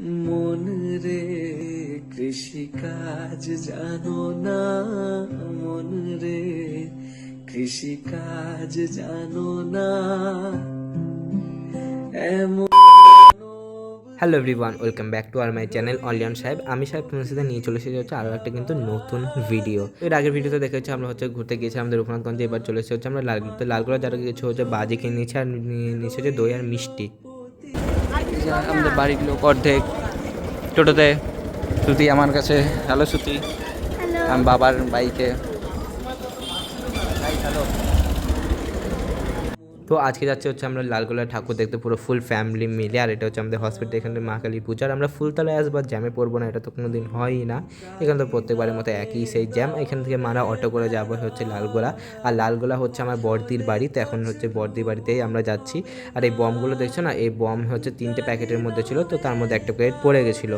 মন রে, কৃষিকাজ জানো না? মন রে, কৃষিকাজ জানো না? এমন hello everyone welcome back to R my channel অলিয়ন সাহেব আমি সাহেব তোমার সাথে নিয়ে চলে এসেছি হচ্ছে আরও একটা কিন্তু নতুন ভিডিও এর আগের ভিডিওতে দেখা হচ্ছে আমরা হচ্ছে ঘুরতে গিয়েছিলাম আমাদের রঘুনাথগঞ্জে এবার চলে এসেছে হচ্ছে আমরা লালগুলোতে লালগুলো যারা কিছু হচ্ছে বাজি কিনে আর নিয়ে নিয়েছে হচ্ছে দই আর মিষ্টি। আমাদের বাড়ির লোক অর্ধেক। টোটোতে শ্রুতি আমার কাছে। হ্যালো শ্রুতি। আমি বাবার বাইকে। তো আজকে যাচ্ছে হচ্ছে আমরা লালগোলা ঠাকুর দেখতে পুরো ফুল ফ্যামিলি মিলে, আর এটা হচ্ছে আমাদের হসপিটাল এখানে মা কালী পূজা। আর আমরা ফুলতলায় আসব জ্যামে পড়ব না, এটা তো কোনো দিন হয়ই না। এখানে তো প্রত্যেকবারের মতো একই সেই জ্যাম এখান থেকে মারা অটো করে যাব হচ্ছে লালগোলা। আর লালগোলা হচ্ছে আমার বর্দির বাড়ি, তো এখন হচ্ছে বর্দির বাড়িতেই আমরা যাচ্ছি। আর এই বমগুলো দেখছ না? এই বম হচ্ছে তিনটে প্যাকেটের মধ্যে ছিল, তো তার মধ্যে একটা প্যাকেট পড়ে গেছিল।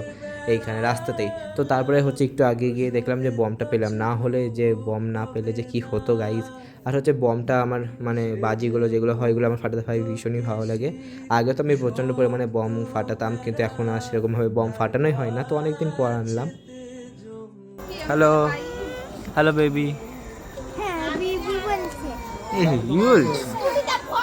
এইখানে রাস্তাতেই। তো তারপরে হচ্ছে একটু আগে গিয়ে দেখলাম যে বমটা পেলাম। না হলে যে বম না পেলে যে কি হতো গাইজ আর হচ্ছে বমটা আমার মানে বাজিগুলো যেগুলো হয় এগুলো আমার ফাটাতে হয় ভীষণই ভালো লাগে। আগে তো আমি প্রচণ্ড পরিমাণে বম ফাটাতাম কিন্তু এখন আর সেরকমভাবে বম ফাটানোই হয় না। তো অনেকদিন পর আনলাম। হ্যালো হ্যালো বেবি হ্যাঁ বিবি বলছে?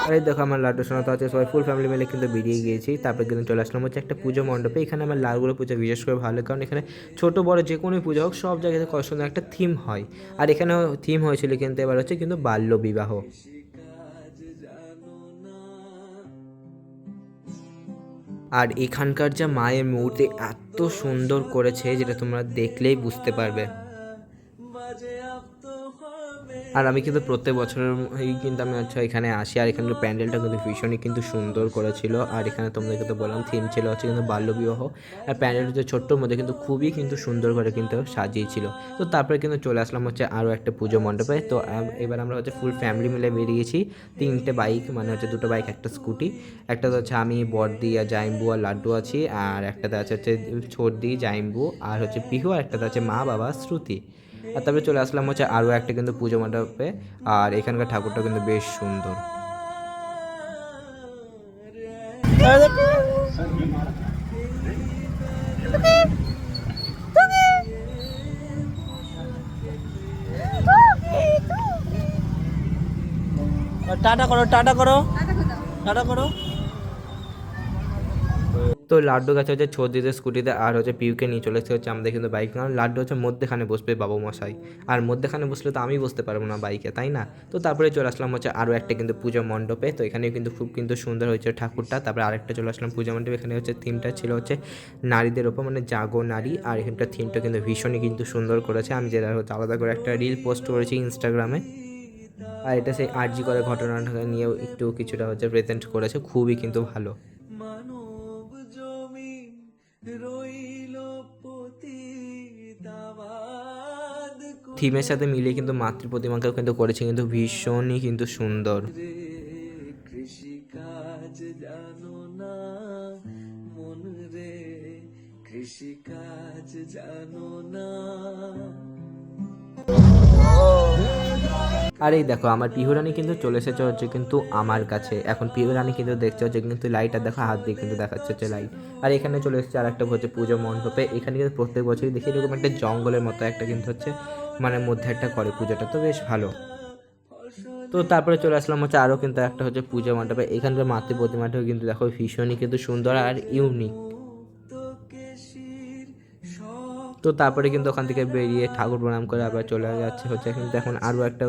আরে দেখো আমার লাড্ডু শোনা তো আছে সবাই ফুল ফ্যামিলি মিলে কিন্তু বেরিয়ে গিয়েছি। তারপরে কিন্তু চলে আসলাম হচ্ছে একটা পুজো মণ্ডপে। এখানে আমার লালগুলো পুজো বিশেষ করে ভালো কারণ এখানে ছোট, বড় যে কোনো পুজো হোক, সব জায়গাতে সুন্দর একটা থিম হয়। আর এখানেও থিম হয়েছিল কিন্তু এবার হচ্ছে কিন্তু বাল্য বিবাহ। আর এখানকার যা মায়ের মূর্তি এত সুন্দর করেছে, যেটা তোমরা দেখলেই বুঝতে পারবে। আর আমি কিন্তু প্রত্যেক বছরের কিন্তু আমি হচ্ছে এখানে আসি, আর এখানকার প্যান্ডেলটা কিন্তু ভীষণই কিন্তু সুন্দর করেছিল। আর এখানে তোমাদেরকে তো বললাম থিম ছিল হচ্ছে কিন্তু বাল্যবিবাহ। আর প্যান্ডেলটা হচ্ছে ছোট্ট মধ্যে কিন্তু খুবই কিন্তু সুন্দর করে কিন্তু সাজিয়েছিল। তো তারপরে কিন্তু চলে আসলাম হচ্ছে আরও একটা পুজো মণ্ডপে। তো এবার আমরা হচ্ছে ফুল ফ্যামিলি মিলে বেরিয়েছি। তিনটে বাইক মানে হচ্ছে দুটো বাইক একটা স্কুটি একটা হচ্ছে আমি বর্দি আর জাইম্বু আর লাড্ডু আছি। আর একটাতে আছে হচ্ছে ছর্দি জাইম্বু, আর হচ্ছে পিহু, আর একটাতে আছে মা, বাবা, শ্রুতি। আর তারপরে চলে আসলাম হচ্ছে আরও একটা কিন্তু পুজো মণ্ডপে। আর এখানকার ঠাকুরটা কিন্তু বেশ সুন্দর। টাটা করো টাটা করো। টাটা করো। তো লাড্ডু গেছে হচ্ছে ছর্দিতে স্কুটিতে আর হচ্ছে পিউকে নিয়ে চলে এসেছে হচ্ছে আমাদের কিন্তু বাইক কারণ লাড্ডু হচ্ছে মধ্যেখানে বসবে বাবু মশাই। আর মধ্যেখানে বসলে তো আমি বসতে পারব না বাইকে, তাই না? তো তারপরে চলে আসলাম হচ্ছে আরও একটা কিন্তু পুজো মণ্ডপে। তো এখানেও কিন্তু খুব কিন্তু সুন্দর হয়েছে ঠাকুরটা। তারপরে আরেকটা চলে আসলাম পুজো মণ্ডপে। এখানে হচ্ছে থিমটা ছিল হচ্ছে নারীদের ওপর মানে জাগো নারী। আর এখানকার থিমটা কিন্তু ভীষণই কিন্তু সুন্দর করেছে। আমি যেটা হচ্ছে আলাদা করে একটা রিল পোস্ট করেছি ইনস্টাগ্রামে আর এটা সেই আর্জি করে ঘটনাটা নিয়েও একটু কিছুটা হচ্ছে প্রেজেন্ট করেছে। খুবই কিন্তু ভালো। থিমের সাথে মিলিয়ে কিন্তু মাতৃ প্রতিমাকেও কিন্তু করেছে কিন্তু ভীষণই কিন্তু সুন্দর। কৃষিকাজ জানো না মন রে কৃষিকাজ জানো না। আর এই দেখো আমার পিহুরানি কিন্তু চলে এসেছে হচ্ছে কিন্তু আমার কাছে। এখন পিহুরানি কিন্তু দেখছে হচ্ছে কিন্তু লাইট আর দেখো হাত দিয়ে কিন্তু দেখাচ্ছে হচ্ছে লাইট আর এখানে চলে এসেছে আর একটা হচ্ছে পুজো মণ্ডপে। এখানে কিন্তু প্রত্যেক বছরই দেখি এরকম একটা জঙ্গলের মতো একটা কিন্তু হচ্ছে মানে মধ্যে একটা করে পুজোটা, তো বেশ ভালো। তো তারপরে চলে আসলাম হচ্ছে আরও কিন্তু একটা হচ্ছে পূজা মণ্ডপে। এখানকার মাতৃ প্রতিমাটাও কিন্তু দেখো ভীষণই কিন্তু সুন্দর আর ইউনিক তো তারপরে কিন্তু ওখান থেকে বেরিয়ে ঠাকুর প্রণাম করে আবার চলে যাচ্ছে হচ্ছে। কিন্তু এখন আরও একটা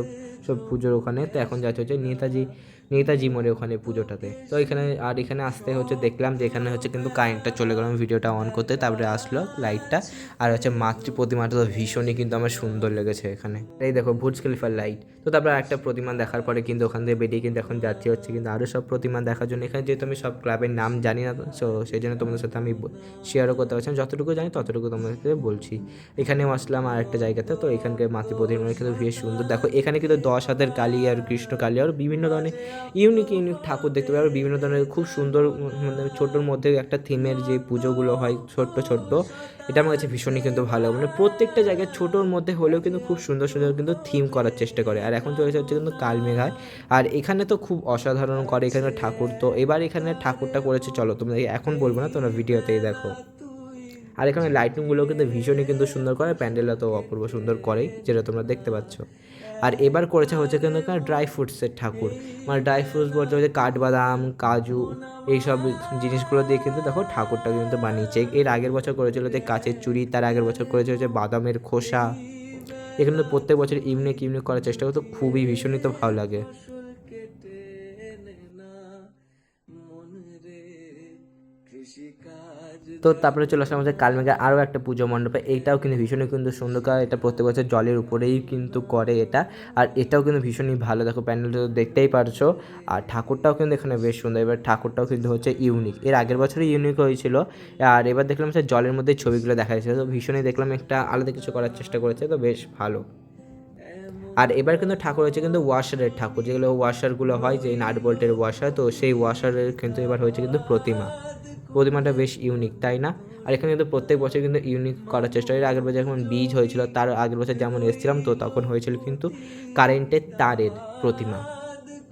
সব পুজোর ওখানে। তো এখন যাচ্ছে হচ্ছে নেতাজি নেতাজি মোড়ে ওখানে পুজোটাতে। তো এখানে, আর এখানে আসতে হচ্ছে, দেখলাম যে এখানে হচ্ছে কিন্তু কারেন্টটা চলে গেলাম ভিডিওটা অন করতে, তারপরে আসলো লাইটটা আর হচ্ছে মাতৃ প্রতিমাটা তো ভীষণই কিন্তু আমার সুন্দর লেগেছে এখানে। এই দেখো ভুজ খলিফার লাইট তো তারপরে একটা প্রতিমা দেখার পরে কিন্তু ওখান থেকে বেরিয়ে কিন্তু এখন যাচ্ছি হচ্ছে কিন্তু আরও সব প্রতিমা দেখার জন্য। এখানে যেহেতু আমি সব ক্লাবের নাম জানি না, তো সেই জন্য তোমাদের সাথে আমি শেয়ারও করতে পারছি। যতটুকু জানি ততটুকু তোমাদের সাথে বলছি। এখানেও আসলাম আর একটা জায়গাতে, তো এখানকার মাতৃ প্রতিমা কিন্তু বেশ সুন্দর। দেখো, এখানে কিন্তু দশ হাতের কালী আর কৃষ্ণ কালী, আর বিভিন্ন ধরনের ইউনিক ইউনিক ঠাকুর দেখতে পারো বিভিন্ন ধরনের খুব সুন্দর মানে ছোটোর মধ্যে একটা থিমের যে পুজোগুলো হয়, ছোট্ট ছোট্ট, এটা আমার কাছে ভীষণই কিন্তু ভালো মানে প্রত্যেকটা জায়গায় ছোটোর মধ্যে হলেও কিন্তু খুব সুন্দর সুন্দর কিন্তু থিম করার চেষ্টা করে। আর এখন চলেছে হচ্ছে কিন্তু কালমেঘায় আর এখানে তো খুব অসাধারণ করে এখানে ঠাকুর। তো এবার এখানে ঠাকুরটা করেছে, চলো তোমরা এখন বলব না, তোমরা ভিডিওতেই দেখো। আর এখানে লাইটিংগুলো কিন্তু ভীষণই কিন্তু সুন্দর করে, প্যান্ডেলটা তো অপূর্ব সুন্দর করেই, যেটা তোমরা দেখতে পাচ্ছ। আর এবার করেছে হচ্ছে কিন্তু ড্রাই ফ্রুটসের ঠাকুর। মানে ড্রাই ফ্রুটস বলতে হচ্ছে কাঠবাদাম, কাজু এইসব জিনিসগুলো দিয়ে কিন্তু দেখো ঠাকুরটা কিন্তু বানিয়েছে। এর আগের বছর করেছিল যে কাঁচের চুড়ি, তার আগের বছর করেছে হচ্ছে বাদামের খোসা। এখানে প্রত্যেক বছর ইউনিক ইউনিক করার চেষ্টা করতো খুবই ভীষণই তো ভালো লাগে। তো তারপরে চলে আসলাম আমাদের কালমেঘার আরও একটা পুজো মণ্ডপে। এইটাও কিন্তু ভীষণই কিন্তু সুন্দর করে এটা প্রত্যেক বছর জলের উপরেই কিন্তু করে এটা। আর এটাও কিন্তু ভীষণই ভালো। দেখো প্যান্ডেলটা তো দেখতেই পারছ। আর ঠাকুরটাও কিন্তু এখানে বেশ সুন্দর। এবার ঠাকুরটাও কিন্তু হচ্ছে ইউনিক। এর আগের বছরই ইউনিক হয়েছিল। আর এবার দেখলাম যে জলের মধ্যে ছবিগুলো দেখা যাচ্ছে। তো ভীষণই দেখলাম একটা আলাদা কিছু করার চেষ্টা করেছে। তো বেশ ভালো। আর এবার কিন্তু ঠাকুর হচ্ছে কিন্তু ওয়াশারের ঠাকুর। যেগুলো ওয়াশারগুলো হয় যে নাট বোল্টের ওয়াশার, তো সেই ওয়াশারের কিন্তু এবার হয়েছে কিন্তু প্রতিমা। প্রতিমাটা বেশ ইউনিক তাই না? আর এখানে কিন্তু প্রত্যেক বছর কিন্তু ইউনিক করার চেষ্টা করি। আগের বছর যখন বীজ হয়েছিল, তার আগের বছর যেমন এসেছিলাম, তো তখন হয়েছিল কিন্তু কারেন্টের তারের প্রতিমা।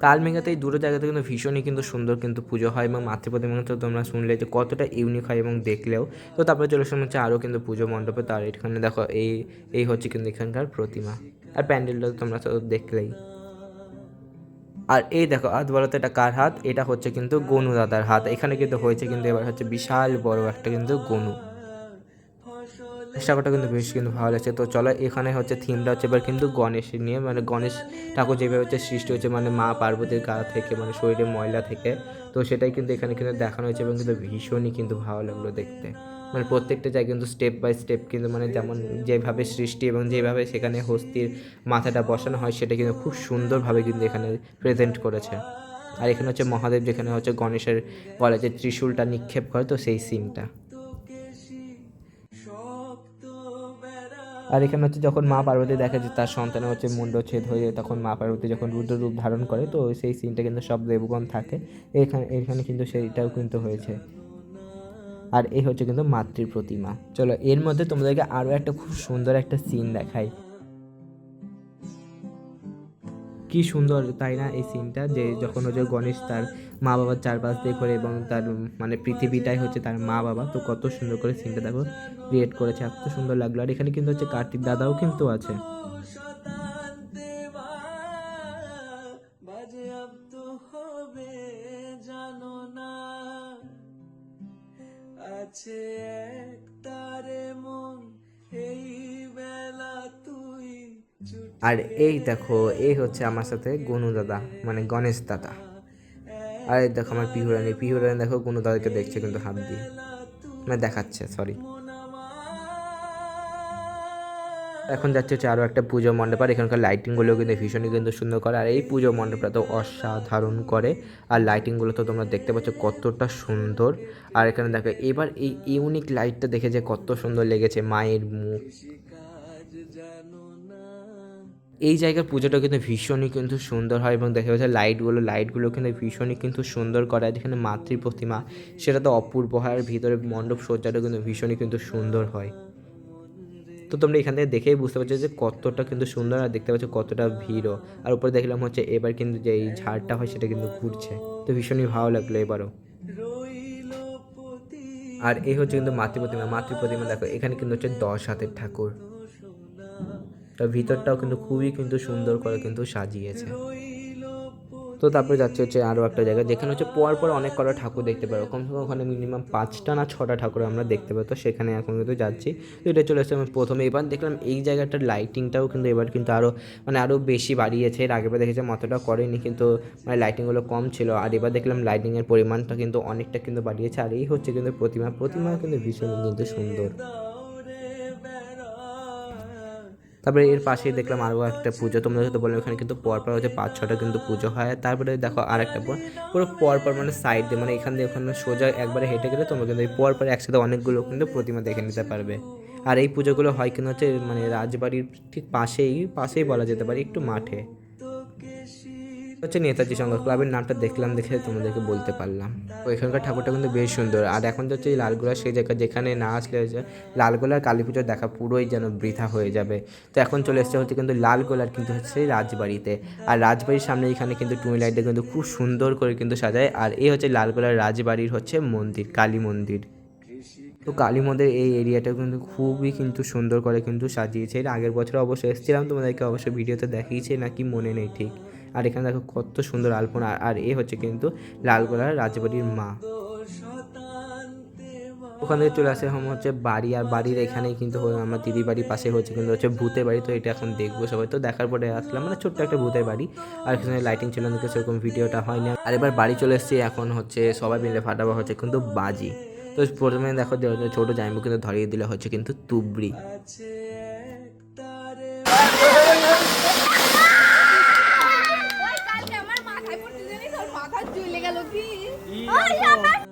কালমেঘাতে এই দুটো জায়গাতে কিন্তু ভীষণই কিন্তু সুন্দর কিন্তু পুজো হয় এবং মাতৃ প্রতিমা তো তোমরা শুনলে যে কতটা ইউনিক হয় এবং দেখলেও। তো তারপরে চলে আসলাম হচ্ছে আরও কিন্তু পুজো মণ্ডপে, তার এখানে দেখো এই এই হচ্ছে কিন্তু এখানকার প্রতিমা। আর প্যান্ডেলটা তোমরা তো দেখলেই। আর এই দেখো হাত বলতে এটা কার হাত? এটা হচ্ছে কিন্তু গনু দাদার হাত। এখানে কিন্তু হয়েছে কিন্তু এবার হচ্ছে বিশাল বড় একটা কিন্তু গনু। চেষ্টাটা কিন্তু বেশ কিন্তু ভালো লাগছে। তো চলো, এখানে হচ্ছে থিমটা হচ্ছে এবার কিন্তু গণেশ নিয়ে মানে গণেশ ঠাকুর যেভাবে হচ্ছে সৃষ্টি হচ্ছে মানে মা পার্বতীর গা থেকে মানে শরীরে ময়লা থেকে, তো সেটাই কিন্তু এখানে কিন্তু দেখানো হয়েছে এবং কিন্তু ভীষণই কিন্তু ভালো লাগল দেখতে। মানে প্রত্যেকটা জায়গায় কিন্তু স্টেপ বাই স্টেপ কিন্তু মানে যেমন যেভাবে সৃষ্টি এবং যেভাবে সেখানে হস্তির মাথাটা বসানো হয়, সেটা কিন্তু খুব সুন্দরভাবে কিন্তু এখানে প্রেজেন্ট করেছে। আর এখানে হচ্ছে মহাদেব, যেখানে হচ্ছে গণেশের বলে যে ত্রিশূলটা নিক্ষেপ করে, তো সেই সিনটা আর এখানে হচ্ছে যখন মা পার্বতী দেখা যায়, তার সন্তানের হচ্ছে মুন্ডচ্ছেদ হয়ে যায়, তখন মা পার্বতী যখন রুদ্র রূপ ধারণ করে, তো সেই সিনটা কিন্তু সব দেবগণ থাকে। এখানে এখানে কিন্তু সেইটাও কিন্তু হয়েছে। আর এই হচ্ছে কিন্তু মাতৃ প্রতিমা চলো, এর মধ্যে তোমাদেরকে আরও একটা খুব সুন্দর একটা সিন দেখাই। কি সুন্দর তাই না এই সিনটা যে যখন হচ্ছে গণেশ তার মা বাবার চারপাশ দিয়ে করে এবং তার মানে পৃথিবীটাই হচ্ছে তার মা বাবা তো কত সুন্দর করে সিনটা দেখো। ক্রিয়েট করেছে, এত সুন্দর লাগল। আর এখানে কিন্তু হচ্ছে কার্তিক দাদাও কিন্তু আছে। আছে তারে মন, এই বেলা তুই আর এই দেখো, এই হচ্ছে আমার সাথে গনু দাদা মানে গণেশ দাদা। আর এই দেখো আমার পিহুরানি পিহুরানি দেখো গনু দাদাকে দেখছে কিন্তু হাত দিয়ে। মানে দেখাচ্ছে সরি এখন যাচ্ছে হচ্ছে আরও একটা পুজো মণ্ডপ, আর এখানকার লাইটিংগুলো কিন্তু ভীষণই কিন্তু সুন্দর করে, আর এই পুজো মণ্ডপটা তো অসাধারণ করে, আর লাইটিংগুলো তো তোমরা দেখতে পাচ্ছ কতটা সুন্দর। আর এখানে দেখো, এবার এই ইউনিক লাইটটা দেখে যে কত সুন্দর লেগেছে মায়ের মুখ। এই জায়গার পুজোটা কিন্তু ভীষণই কিন্তু সুন্দর হয়, এবং দেখা যাচ্ছে লাইটগুলো লাইটগুলো কিন্তু ভীষণই কিন্তু সুন্দর করে যেখানে মাতৃ প্রতিমা, সেটা তো অপূর্ব হয়, আর ভিতরে মণ্ডপ সজ্জাটা কিন্তু ভীষণই কিন্তু সুন্দর হয়। তো তোমরা এখান থেকে দেখেই বুঝতে পারছ যে কতটা কিন্তু সুন্দর আর দেখতে পাচ্ছ কতটা ভিড়ও। আর উপরে দেখলাম হচ্ছে এবার কিন্তু যে এই ঝাড়টা হয় সেটা কিন্তু ঘুরছে। তো ভীষণই ভালো লাগল এবারও। আর এই হচ্ছে কিন্তু মাতৃ প্রতিমা মাতৃ প্রতিমা দেখো, এখানে কিন্তু হচ্ছে দশ হাতের ঠাকুর। তো ভিতরটাও কিন্তু খুবই কিন্তু সুন্দর করে কিন্তু সাজিয়েছে। তো তারপরে যাচ্ছে হচ্ছে আরও একটা জায়গা, যেখানে হচ্ছে পর পর অনেক কটা ঠাকুর দেখতে পারো। কমসে কম ওখানে মিনিমাম পাঁচটা না ছটা ঠাকুর আমরা দেখতে পাবো তো সেখানে এখন কিন্তু যাচ্ছি। তো এটা চলে এসেছে প্রথমে। এবার দেখলাম এই জায়গাটার লাইটিংটাও কিন্তু এবার কিন্তু আরও মানে আরও বেশি বাড়িয়েছে। এর আগেবার দেখেছে অতটা করেনি, কিন্তু মানে লাইটিংগুলো কম ছিল। আর এবার দেখলাম লাইটিংয়ের পরিমাণটা কিন্তু অনেকটা কিন্তু বাড়িয়েছে। আর এই হচ্ছে কিন্তু প্রতিমা। প্রতিমা কিন্তু ভীষণ কিন্তু সুন্দর। তারপরে এর পাশেই দেখলাম আরও একটা পুজো। তোমরা হয়তো বললাম এখানে কিন্তু পরপর হচ্ছে পাঁচ ছটা কিন্তু পুজো হয়। তারপরে দেখো আর একটা পর, পুরো পরপর মানে সাইড দিয়ে মানে এখান দিয়ে ওখানে সোজা একবারে হেঁটে গেলে তোমরা কিন্তু এই পরপর একসাথে অনেকগুলো কিন্তু প্রতিমা দেখে নিতে পারবে। আর এই পুজোগুলো হয় কিন্তু হচ্ছে মানে রাজবাড়ির ঠিক পাশেই পাশেই বলা যেতে পারে একটু মাঠে। হচ্ছে নেতাজি সংঘ ক্লাবের নামটা দেখলাম দেখে তোমাদেরকে বলতে পারলাম। তো এখানকার ঠাকুরটা কিন্তু বেশ সুন্দর। আর এখন তো হচ্ছে এই লালগোলা সেই জায়গা যেখানে না আসলে লালগোলার কালী পুজো দেখা পুরোই যেন বৃথা হয়ে যাবে। তো এখন চলে এসছে হচ্ছে কিন্তু লালগোলার কিন্তু হচ্ছে রাজবাড়িতে। আর রাজবাড়ির সামনে এখানে কিন্তু টুনি লাইটটা কিন্তু খুব সুন্দর করে কিন্তু সাজায়। আর এই হচ্ছে লালগোলার রাজবাড়ির হচ্ছে মন্দির, কালী মন্দির। তো কালী মন্দির এই এরিয়াটা কিন্তু খুবই কিন্তু সুন্দর করে কিন্তু সাজিয়েছে। আগের বছর অবশ্যই এসেছিলাম তোমাদেরকে অবশ্যই ভিডিওতে দেখিয়েছে, নাকি মনে নেই ঠিক। আর এখানে দেখো কত সুন্দর আলপনা। আর- এ হচ্ছে কিন্তু লালগোলার রাজবাড়ির মা। ওখান থেকে চলে আসে হচ্ছে বাড়ি, আর বাড়ির এখানেই কিন্তু আমার দিদি বাড়ির পাশে হচ্ছে কিন্তু হচ্ছে ভূতের বাড়ি, তো এটা এখন দেখব সবাই। তো দেখার পরে আসলাম মানে ছোট্ট একটা ভূতের বাড়ি। আর এখানে লাইটিং ছিল না সেরকম ভিডিওটা হয় না। আর এবার বাড়ি চলে এসেছি এখন হচ্ছে সবাই মিলে ফাটাবা হচ্ছে কিন্তু বাজি। তো প্রথমে দেখো ছোটো জাইমু কিন্তু ধরিয়ে দিলে হচ্ছে কিন্তু তুবড়ি।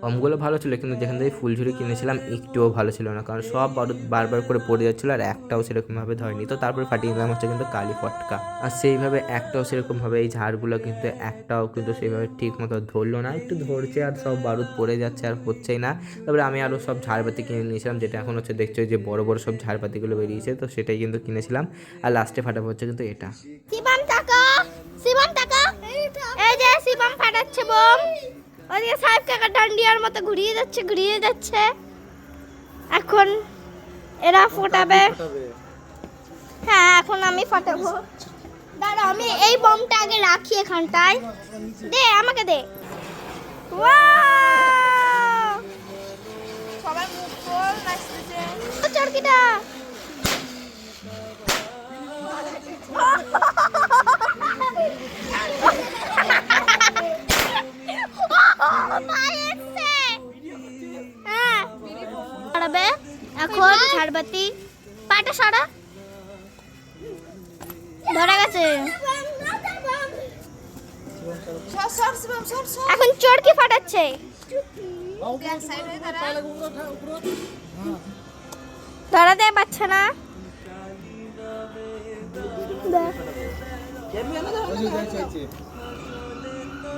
কমগুলো ভালো ছিল, কিন্তু যেখান থেকে ফুলঝুরি কিনেছিলাম একটুও ভালো ছিল না, কারণ সব বারবার করে পড়ে যাচ্ছিল আর একটাও সেরকমভাবে ধরেনি। তো তারপরে ফাটিয়ে নিলাম হচ্ছে কিন্তু কালি ফটকা। আর সেইভাবে একটাও সেরকমভাবে এই ঝাড়গুলো কিন্তু একটাও কিন্তু সেইভাবে ঠিক মতো ধরলো না। একটু ধরছে আর সব বারুদ পড়ে যাচ্ছে আর হচ্ছেই না। তারপরে আমি আরও সব ঝাড়বাতি কিনে নিয়েছিলাম, যেটা এখন হচ্ছে দেখছ যে বড় বড় সব ঝাড়বাতিগুলো বেরিয়েছে, তো সেটাই কিন্তু কিনেছিলাম। আর লাস্টে ফাটাবো হচ্ছে কিন্তু এটা। শিবম টাকা শিবম টাকা এই যে শিবম ফাটাচ্ছে বোম ওদিকে সাহেব কাকা ডান্ডিয়ার মতো ঘুরিয়ে যাচ্ছে ঘুরিয়ে যাচ্ছে। এখন এরা ফোটাবে। হ্যাঁ এখন আমি ফাটাবো। দাঁড়া আমি এই বোমটা আগে রাখি এখানটায়। দে আমাকে দে। Wow! সবাই মুখ খোল নাচতেছে। ও চরকিটা। হ্যাঁ। ছাড়াবে এখন ঝাড়বাতি। পাটা সারা। ধরা গেছে। এখন চরকি ফাটাচ্ছে? ধরা দেয় পাচ্ছে না। দেখ।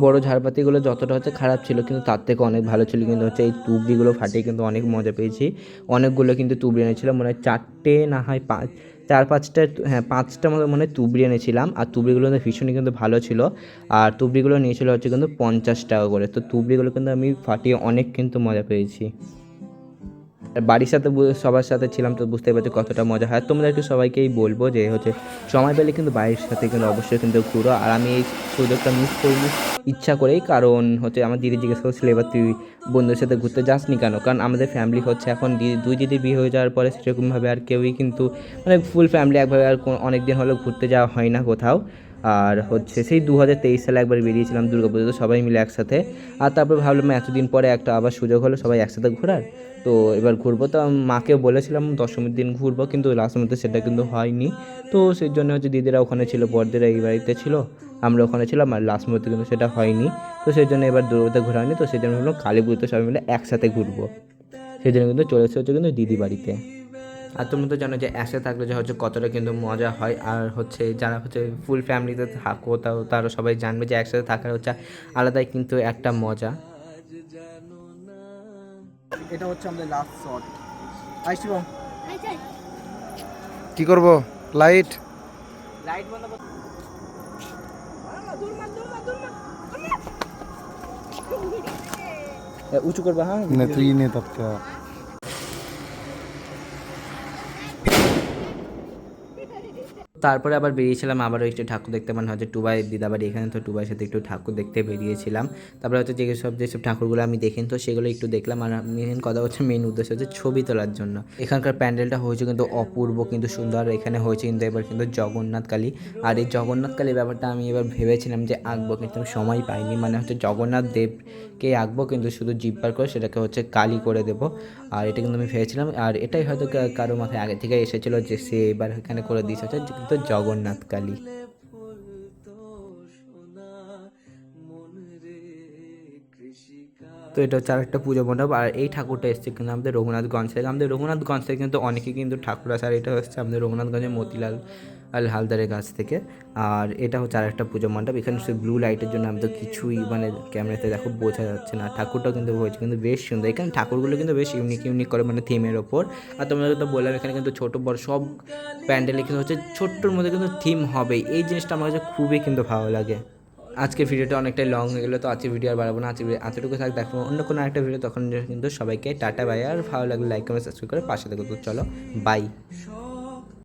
বড় ঝাড়বাতিগুলো যতটা হচ্ছে খারাপ ছিল কিন্তু তার থেকে অনেক ভালো ছিল। কিন্তু হচ্ছে এই তুবড়িগুলো ফাটিয়ে কিন্তু অনেক মজা পেয়েছি। অনেকগুলো কিন্তু তুবড়ি এনেছিলাম, মনে হয় চারটে না হয় পাঁচ, চার পাঁচটা হ্যাঁ পাঁচটা মতো মনে হয় তুবড়ি এনেছিলাম। আর তুবড়িগুলো কিন্তু ভীষণই কিন্তু ভালো ছিল। আর তুবড়িগুলো নিয়েছিল হচ্ছে কিন্তু পঞ্চাশ টাকা করে। তো তুবড়িগুলো কিন্তু আমি ফাটিয়ে অনেক কিন্তু মজা পেয়েছি। বাড়ির সাথে সবার সাথে ছিলাম তো বুঝতে পারছি কতটা মজা হয়। তোমাদেরকে সবাইকেই বলব যে হচ্ছে সময় পেলে কিন্তু বাড়ির সাথে কিন্তু অবশ্যই কিন্তু ঘুরো। আর আমি এই সুযোগটা মিস করিনি। ইচ্ছা করেই, কারণ হচ্ছে আমার দিদি জিজ্ঞেস করছিল, এবার তুই বন্ধুদের সাথে ঘুরতে যাসনি কেন? কারণ আমাদের ফ্যামিলি হচ্ছে এখন দি- দুই দিদির বিয়ে হয়ে যাওয়ার পরে সেরকমভাবে আর কেউই কিন্তু মানে ফুল ফ্যামিলি একভাবে আর অনেক দিন হলো ঘুরতে যাওয়া হয় না কোথাও। আর হচ্ছে সেই দু হাজার তেইশ সালে একবার বেরিয়েছিলাম দুর্গাপুজোতে, সবাই মিলে একসাথে। আর তারপর ভাবলাম এতদিন পরে একটা আবার সুযোগ হলো সবাই একসাথে ঘোরার। তো এবার ঘুরবো তো মাকে বলেছিলাম দশমীর দিন ঘুরবো, কিন্তু লাস্ট মধ্যে সেটা কিন্তু হয়নি। তো সেই জন্য হচ্ছে দিদিরা ওখানে ছিল, বড়দিরা এই বাড়িতে ছিল। আমরা ওখানে ছিলাম আর লাস্ট মধ্যে কিন্তু সেটা হয়নি। তো সেই জন্য এবার দুর্গাপুজোতে ঘোরা হয়নি তো সেই জন্য হলো কালী পুজোতে সবাই মিলে একসাথে ঘুরবো। সেই জন্য কিন্তু চলে এসেছে হচ্ছে কিন্তু দিদি বাড়িতে। আর তোমরা তো জানো যে একসাথে থাকলে যে হচ্ছে কতটা কিন্তু মজা হয় আর হচ্ছে যারা হচ্ছে ফুল ফ্যামিলিতে থাকো তাও তারা সবাই জানবে যে একসাথে থাকার হচ্ছে আলাদাই কিন্তু একটা মজা। এটা হচ্ছে আমাদের লাস্ট শট আই শিবম। কি করব? লাইট লাইট বন্ধ উঁচু করবে হ্যাঁ না তুই নে তারপরে আবার বেরিয়েছিলাম, আবারও একটু ঠাকুর দেখতে। মানে হচ্ছে টুবাই দিদাবাড়ি, এখানে তো টুবাইয়ের সাথে একটু ঠাকুর দেখতে বেরিয়েছিলাম। তারপরে হচ্ছে যে সব যেসব ঠাকুরগুলো আমি দেখেন, তো সেগুলো একটু দেখলাম। আর মেন কথা হচ্ছে মেন উদ্দেশ্য হচ্ছে ছবি তোলার জন্য। এখানকার প্যান্ডেলটা হয়েছে কিন্তু অপূর্ব, কিন্তু সুন্দর। এখানে হয়েছে কিন্তু এবার কিন্তু জগন্নাথ কালী। আর এই জগন্নাথ কালী ব্যাপারটা আমি এবার ভেবেছিলাম যে আঁকবো, কিন্তু আমি সময় পাইনি। মানে হচ্ছে জগন্নাথ দেবকে আঁকবো, কিন্তু শুধু জিব্বার করে সেটাকে হচ্ছে কালী করে দেবো। আর এটা কিন্তু আমি ভেবেছিলাম। আর এটাই হয়তো কারও মাথায় আগে থেকে এসেছিল যে সে এবার এখানে করে দিয়েছে। কিন্তু জগন্নাথ কালী। তো এটা হচ্ছে আরেকটা পুজো মণ্ডপ, আর এই ঠাকুরটা এসছে কিন্তু আমাদের রঘুনাথগঞ্জ থেকে আমাদের রঘুনাথগঞ্জ থেকে কিন্তু অনেকে কিন্তু ঠাকুর আছে, আর এটা হচ্ছে আমাদের রঘুনাথগঞ্জের মতিলাল আল হালদারের কাছ থেকে। আর এটা হচ্ছে আর একটা পুজো মণ্ডপ। এখানে সে ব্লু লাইটের জন্য আমি তো কিছুই মানে ক্যামেরাতে দেখো বোঝা যাচ্ছে না। ঠাকুরটাও কিন্তু হয়েছে, কিন্তু বেশ সুন্দর। এখানে ঠাকুরগুলো কিন্তু বেশ ইউনিক ইউনিক করে মানে থিমের ওপর। আর তোমাদের তো বললাম, এখানে কিন্তু ছোটো, বড় সব প্যান্ডেলে কিন্তু হচ্ছে ছোট্টর মধ্যে কিন্তু থিম হবে। এই জিনিসটা আমার কাছে খুবই কিন্তু ভালো লাগে। আজকের ভিডিওটা অনেকটাই লং হয়ে গেলো, তো আজকের ভিডিও আর বাড়াবো না। আজকে এতটুকু থাক, দেখো অন্য কোনো একটা ভিডিও তখন কিন্তু সবাইকে টাটা বাই আর ভালো লাগলে লাইক কমেন্ট সাবস্ক্রাইব করে পাশে দেখো তো চলো বাই